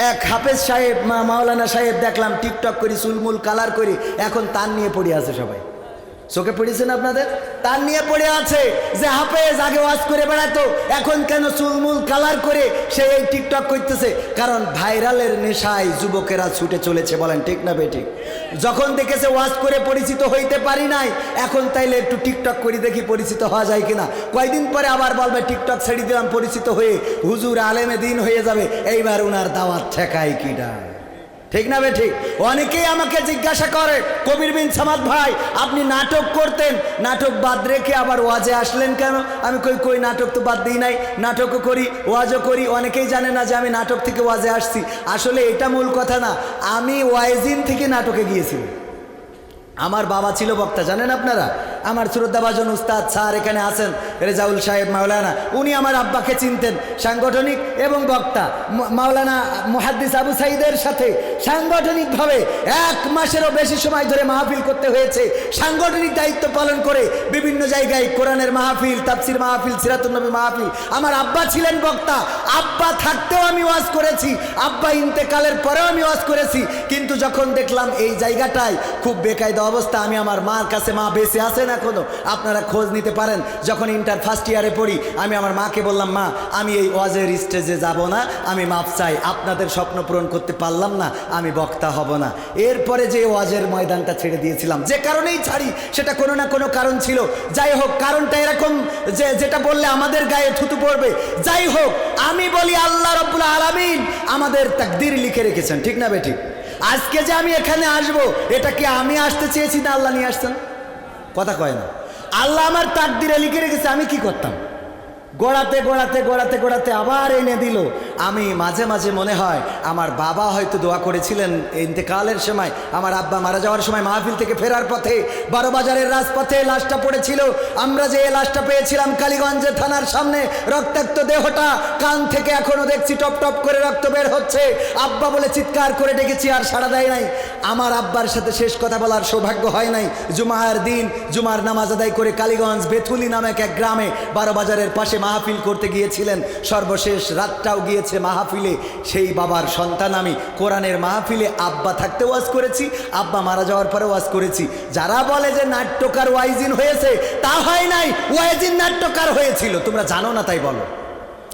এক হাফেজ সাহেব মাওলানা সাহেব দেখলাম টিকটক করি, চুলমুল কালার করি, এখন তার নিয়ে পড়ে আছে সবাই। চোখে পড়েছেন আপনাদের? তার নিয়ে পড়ে আছে যে হাফেজ আগে ওয়াজ করে বেড়াতো, এখন কেন চুলমুল কালার করে সে এই টিকটক করতেছে? কারণ ভাইরালের নেশায় যুবকেরা ছুটে চলেছে, বলেন ঠিক না বেঠিক? যখন দেখেছে ওয়াজ করে পরিচিত হইতে পারি নাই, এখন তাইলে একটু টিকটক করি দেখি পরিচিত হওয়া যায় কিনা। কয়দিন পরে আবার বলবে টিকটক ছেড়ে দিলাম পরিচিত হয়ে, হুজুর আলেমে দিন হয়ে যাবে। এইবার উনার দাওয়াত ঠেকায় কিনা? ঠিক না বে ঠিক? অনেকেই আমাকে জিজ্ঞাসা করে, কবির বিন সামাদ ভাই, আপনি নাটক করতেন? নাটক বাদ রেখে আবার ওয়াজে আসলেন কেন? আমি কই কই, নাটক তো বাদ দিই নাই। নাটকও করি, ওয়াজও করি। অনেকেই জানে না যে আমি নাটক থেকে ওয়াজে আসছি। আসলে এটা মূল কথা না। আমি ওয়াইজিন থেকে নাটকে গিয়েছিলাম। আমার বাবা ছিল বক্তা, জানেন আপনারা? আমার শ্রদ্ধাভাজন উস্তাদ স্যার এখানে আছেন, রেজাউল সাহেব মাওলানা। উনি আমার আব্বাকে চিনতেন, সাংগঠনিক এবং বক্তা। মাওলানা মুহাদ্দিস আবু সাইদের সাথে সাংগঠনিকভাবে এক মাসেরও বেশি সময় ধরে মাহফিল করতে হয়েছে। সাংগঠনিক দায়িত্ব পালন করে বিভিন্ন জায়গায় কোরআনের মাহফিল, তাফসির মাহফিল সিরাতুন্নবী মাহফিল। আমার আব্বা ছিলেন বক্তা। আব্বা থাকতেও আমি ওয়াজ করেছি, আব্বা ইন্তেকালের পরেও আমি ওয়াজ করেছি। কিন্তু যখন দেখলাম এই জায়গাটায় খুব বেকায়দা অবস্থা, আমি আমার মার কাছে মা বেঁচে আছেন এখনও আপনারা খোঁজ নিতে পারেন। যখন ইন্টার ফার্স্ট ইয়ারে পড়ি, আমি আমার মাকে বললাম, মা, আমি এই ওয়াজের স্টেজে যাব না, আমি মাপ চাই, আপনাদের স্বপ্ন পূরণ করতে পারলাম না, আমি বক্তা হব না। এরপরে যে ওয়াজের ময়দানটা ছেড়ে দিয়েছিলাম, যে কারণেই ছাড়ি, সেটা কোনো না কোনো কারণ ছিল। যাই হোক, কারণটা এরকম যে, যেটা বললে আমাদের গায়ে থুতু পড়বে। যাই হোক, আমি বলি, আল্লাহ রব্বুল আলামিন আমাদের তাকদির লিখে রেখেছেন। ঠিক না বেঠিক আজকে যে আমি এখানে আসব, এটা কি আমি আসতে চেয়েছি না আল্লাহ নিয়ে আসতেন কথা কয় না। আল্লাহ আমার তাকদিরে লিখে রেখেছে, আমি কি করতাম? গোড়াতে গোড়াতে গোড়াতে গোড়াতে আবার এনে দিল। আমি মাঝে মাঝে মনে হয়, আমার বাবা হয়তো দোয়া করেছিলেন ইন্তেকালের সময়, আমার আব্বা মারা যাওয়ার সময় মাহফিল থেকে ফেরার পথে বারো বাজারের রাজপথে লাশটা পড়েছিল। আমরা যে লাশটা পেয়েছিলাম কালীগঞ্জের থানার সামনে, রক্তাক্ত দেহটা কান থেকে এখনও দেখছি, টপ টপ করে রক্ত বের হচ্ছে। আব্বা বলে, চিৎকার করে ডেকেছি, আর সাড়া দেয় নাই। আমার আব্বার সাথে শেষ কথা বলার সৌভাগ্য হয় নাই। জুমার দিন, জুমার নামাজ আদায় করে কালীগঞ্জ বেথুলি নামক এক গ্রামে বারো বাজারের পাশে মাহফিল করতে গিয়েছিলেন। সর্বশেষ রাতটাও গিয়েছে মাহফিলে। সেই বাবার সন্তান আমি কোরআনের মাহফিলে আব্বা থাকতে ওয়াজ করেছি, আব্বা মারা যাওয়ার পরে ওয়াজ করেছি। যারা বলে যে নাট্যকার ওয়াইজিন হয়েছে, তা হয় নাই। ওয়াইজিন নাট্যকার হয়েছিল। তোমরা জানো না তাই বলো।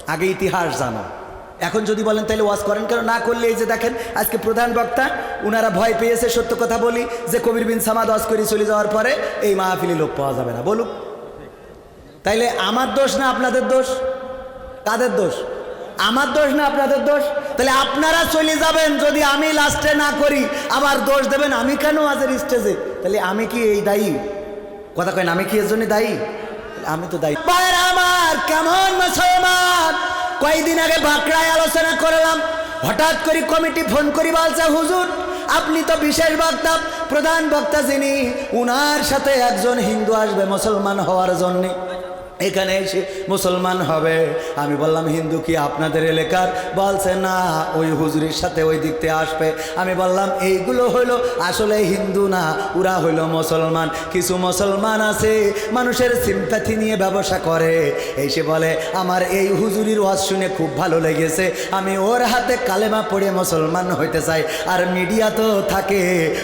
আগে ইতিহাস জানো। এখন যদি বলেন তাহলে ওয়াজ করেন, কেন না করলে এই যে দেখেন, আজকে প্রধান বক্তা, উনারা ভয় পেয়েছে, সত্য কথা বলি, যে কবির বিন সামাদ ওয়াজ করে চলে যাওয়ার পরে এই মাহফিলে লোক পাওয়া যাবে না। বলুক। তাইলে আমার দোষ না আপনাদের দোষ? কাদের দোষ? আমার দোষ না আপনাদের দোষ? তাহলে আপনারা চলে যাবেন, যদি আমি লাস্টে না করি, আবার দোষ দেবেন, আমি কেন আজের স্টেজে তাহলে আমি কি এই দায়ী? কথা কয় না, আমি কি এর জন্য দায়ী? আমি তো দায়ী। আমার, কেমন মুসলমান? কয়েকদিন আগে বাঁকড়ায় আলোচনা করলাম। হঠাৎ করে কমিটি ফোন করি, বলছে, হুজুর, আপনি তো বিশেষ বক্তা। প্রধান বক্তা যিনি, উনার সাথে একজন হিন্দু আসবে মুসলমান হওয়ার জন্যে। এখানে এসে মুসলমান হবে। আমি বললাম, হিন্দু কি আপনাদের এলাকার? বলছে, না, ওই হুজুরির সাথে ওই দিক থেকে আসবে। আমি বললাম, এইগুলো হইল আসলে হিন্দু না, ওরা হইল মুসলমান। কিছু মুসলমান আছে, মানুষের সিম্প্যাথি নিয়ে ব্যবসা করে। এসে বলে, আমার এই হুজুরির ওয়াজ শুনে খুব ভালো লেগেছে। আমি ওর হাতে কালেমা পড়ে মুসলমান হইতে চাই। আর মিডিয়া তো থাকে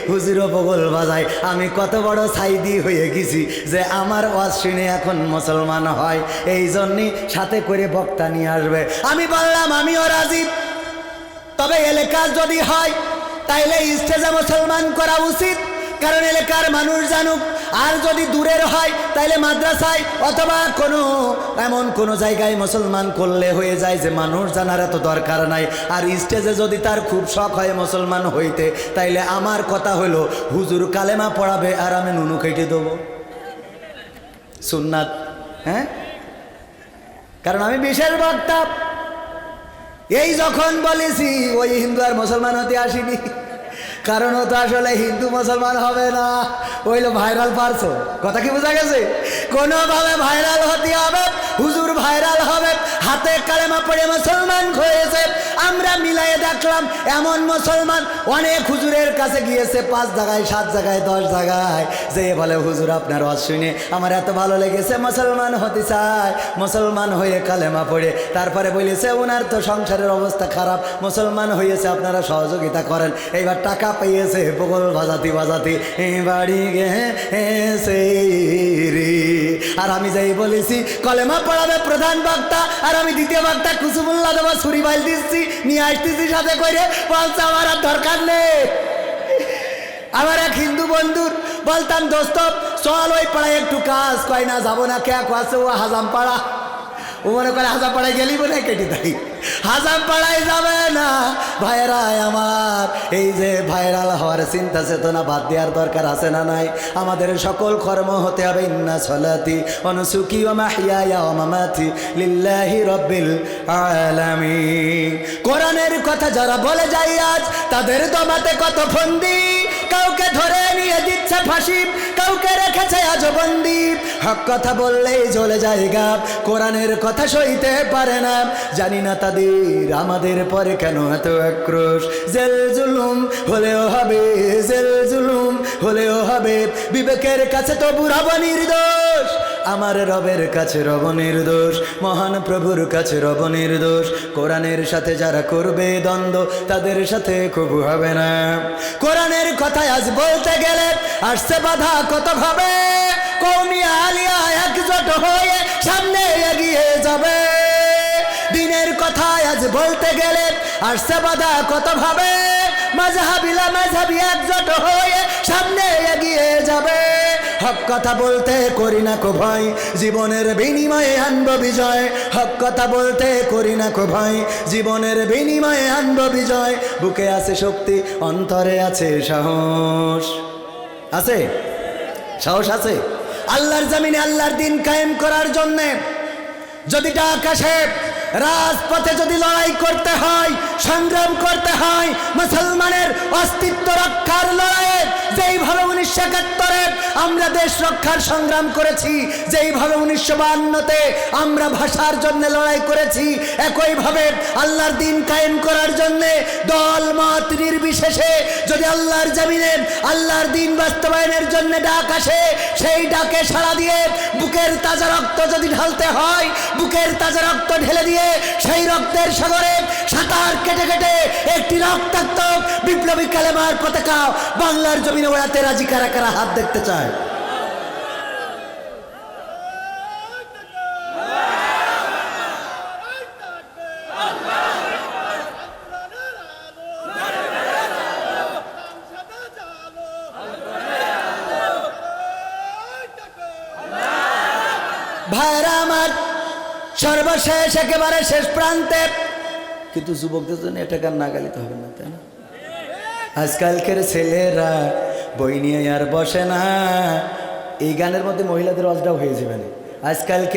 হুজুরও বগল বাজায়। আমি কত বড় সাইদি হয়ে গেছি যে আমার ওয়াজ শুনে এখন মুসলমান হয়, এই জন্যই সাথে করে বক্তা নিয়ে আসবে। আমি বললাম, আমিও রাজি। তবে এলাকার যদি হয়, তাইলে স্টেজে মুসলমান করা উচিত। কারণ এলাকার মানুষ জানুক, আর যদি দূরের হয়, তাইলে মাদ্রাসায় অথবা কোনো, এমন কোনো জায়গায় মুসলমান করলে হয়ে যায় যে মানুষ জানার এত দরকার নাই। আর স্টেজে যদি তার খুব শখ হয় মুসলমান হইতে, তাইলে আমার কথা হলো হুজুর কালেমা পড়াবে আর আমি নুনু কেটে দেবো। সুন্নাত। কারণ আমি বিশেষ বক্তা। এই যখন বলেছি ওই হিন্দু আর মুসলমান হতে আসিনি। কারণ ও তো আসলে হিন্দু মুসলমান হবে না। ওইলো ভাইরাল পারছ। কথা কি বোঝা গেছে? কোনোভাবে ভাইরাল হতে হবে, হুজুর ভাইরাল হবে, হাতে কালেমা পড়ে মুসলমান হয়েছে। আমরা মিলায়ে দেখলাম, এমন মুসলমান অনেক হুজুরের কাছে গিয়েছে, পাঁচ জায়গায়, সাত জায়গায়, দশ জায়গায়। যে বলে, হুজুর, আপনার শুনে আমার এত ভালো লেগেছে, মুসলমান হতে চায়। মুসলমান হয়ে কালেমা পড়ে, তারপরে বলেছে ওনার তো সংসারের অবস্থা খারাপ, মুসলমান হয়েছে, আপনারা সহযোগিতা করেন। এইবার টাকা পেয়েছে বগল বাজাতি বাজাতি বাড়ি গেছে রে। আর আমি যাই বলেছি, কলেমা পড়াবে প্রধান বক্তা, আর আমি দ্বিতীয় বক্তা কুসুমুল্লাহ দেবো ছুরি বাইল দিচ্ছি, নিয়ে আসতেছি সাথে করে বলছে আমার আর দরকার নেই। আমার এক হিন্দু বন্ধুর বলতাম, দোস্ত, চল ওই পাড়ায় একটু কাজ কয় না, যাব না, কে আছে, ও হাজাম পাড়া। ও মনে করে হাজাম পাড়ায় গেলি বলে কেটে দেয়। হাজাম পাড়ায় যাবে না ভাইরা আমার। এই যে ভাইরাল হওয়ার চিন্তা চেতনা বাদ দেওয়ার দরকার আছে না নাই? আমাদের সকল কর্ম হতে হবে, ইন্না সলাতি অনুসুকি ও মাহিয়া ও মামাতি লিল্লাহি রব্বিল আলামিন। কোরআনের কথা যারা বলে যাই আজ, তাদের দমাতে কত ফন্দি? কাউকে ধরে নিয়ে দিচ্ছে ফাঁসি কাউকে রেখেছে আজ বন্দি হক কথা বললেই জ্বলে যায় কোরআনের কথা সইতে পারে না। জানি না তাদের আমাদের পরে কেন এত আক্রোশ। জেল জুলুম হলেও হবে, জেল জুলুম হলেও হবে। বিবেকের কাছে তো বুড়াবো নির্দোষ। আমার রবের কাছে রব নির্দোষ, মহান প্রভুর কাছে রব নির্দোষ। কোরআনের সাথে যারা করবে দ্বন্দ্ব, তাদের সাথে কবু হবে না। কোরআনের কথায় আজ বলতে গেলে আসছে বাধা কত ভাবে কৌমিয়া আলিয়া একজোট হয়ে সামনে এগিয়ে যাবে। দিনের কথায় আজ বলতে গেলে আসছে বাধা কত ভাবে মাঝহাবিলা মাঝহাবি একজোট হয়ে সামনে এগিয়ে যাবে। হক কথা বলতে করি না কো ভয় জীবনের বিনিময়ে আনব বিজয়। হক কথা বলতে করি না কো ভয় জীবনের বিনিময়ে আনব বিজয়। বুকে আছে শক্তি, অন্তরে আছে সাহস। আছে? সাহস আছে? আল্লাহর জমিনে আল্লাহর দিন কায়েম করার জন্যে যদি আকাশে রাজপথে যদি লড়াই করতে হয় সংগ্রাম করতে হয়। মুসলমানের অস্তিত্ব রক্ষার লড়াইয়ে। যেইভাবে উনিশশো একাত্তরে আমরা দেশ রক্ষার সংগ্রাম করেছি যেইভাবে উনিশশো বাহান্নতে আমরা ভাষার জন্য লড়াই করেছি একইভাবে আল্লাহর দিন কায়েম করার জন্য দল, মত নির্বিশেষে যদি আল্লাহর জামিনে, আল্লাহর দিন বাস্তবায়নের জন্য ডাক আসে, সেই ডাকে সাড়া দিয়ে বুকের তাজা রক্ত যদি ঢালতে হয়, বুকের তাজা রক্ত ঢেলে দিয়ে সেই রক্তের সাগরে সাঁতার কেটে কেটে একটি রক্তাক্ত বিপ্লবী কালেমার পতাকা বাংলার জমিনে ওড়াতে রাজি কারা কারা হাত দেখতে চায়? ভাইরা আমার সর্বশেষ, একেবারে শেষ প্রান্তে কিন্তু যুবকদের জন্য এটা গান না গালিতে হবে না, তাই না? আজকালকের ছেলেরা বই নিয়ে আর বসে না। এই গানের মধ্যে মহিলাদের অজটাও হয়ে যাবে না। আজকালকে